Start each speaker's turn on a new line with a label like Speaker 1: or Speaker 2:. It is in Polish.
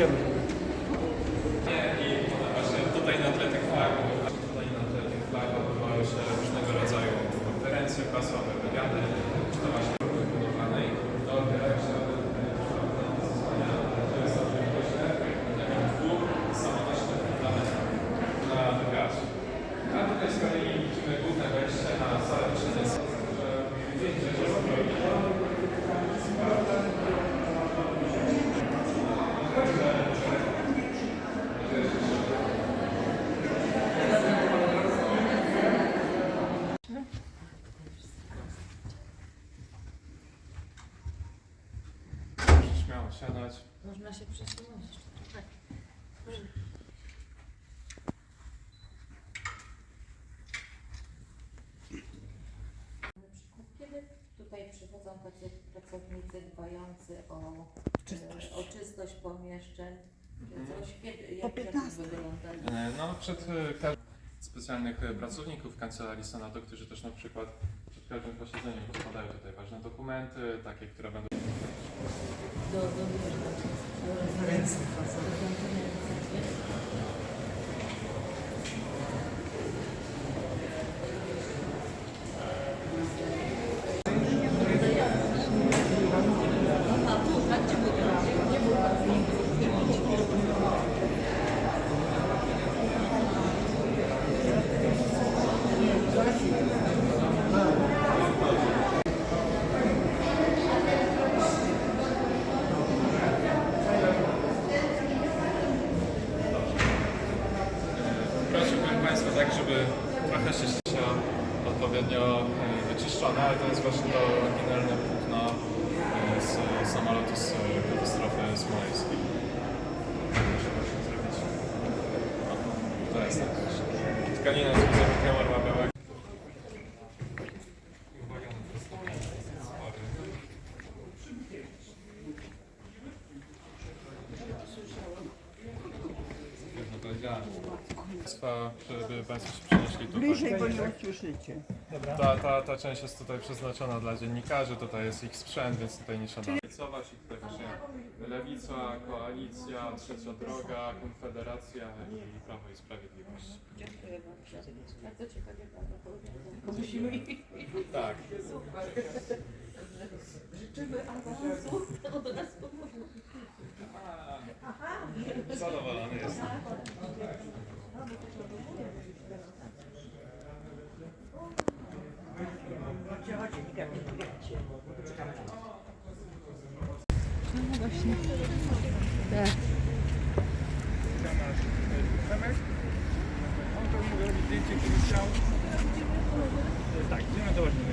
Speaker 1: Wiemy.
Speaker 2: Nie, i właśnie tutaj na tle tych flag, tutaj na tle tych flag odbywały się różnego rodzaju konferencje prasowe, wywiady, siadać.
Speaker 3: Można się przesunąć jeszcze trochę. Kiedy tutaj przychodzą tacy pracownicy dbający o czystość, o czystość pomieszczeń, czy coś, kiedy, jak, jak to wygląda?
Speaker 2: E, No, przed e, specjalnych e, pracowników Kancelarii Senatu, którzy też na przykład każdym posiedzeniem podkładają tutaj ważne dokumenty, takie, które będą
Speaker 3: Do, do, do, do konferencji.
Speaker 2: Prosiłbym Państwa tak, żeby trochę się ścisia odpowiednio e, wyczyszczone, ale to jest właśnie to oryginalne płótno e, z samolotu z e, katastrofy smoleńskiej. To jest tak. Tkanina z białego. Uwaga Państwa, żeby Państwo się przenieśli tutaj.
Speaker 4: Bliżej, bo nie usłyszycie.
Speaker 2: Ta, ta, ta część jest tutaj przeznaczona dla dziennikarzy, tutaj jest ich sprzęt, więc tutaj nie trzeba lewicować i tutaj właśnie Lewica, Koalicja, Trzecia Droga, Konfederacja i Prawo i Sprawiedliwość.
Speaker 3: Dziękuję bardzo. Bardzo ciekawie
Speaker 4: Tylko musimy
Speaker 2: Tak.
Speaker 3: Życzymy awansu No właśnie.
Speaker 2: Tak. On
Speaker 4: to mógł robić zdjęcie, kiedy chciał.
Speaker 5: Tak, idziemy do łazienki.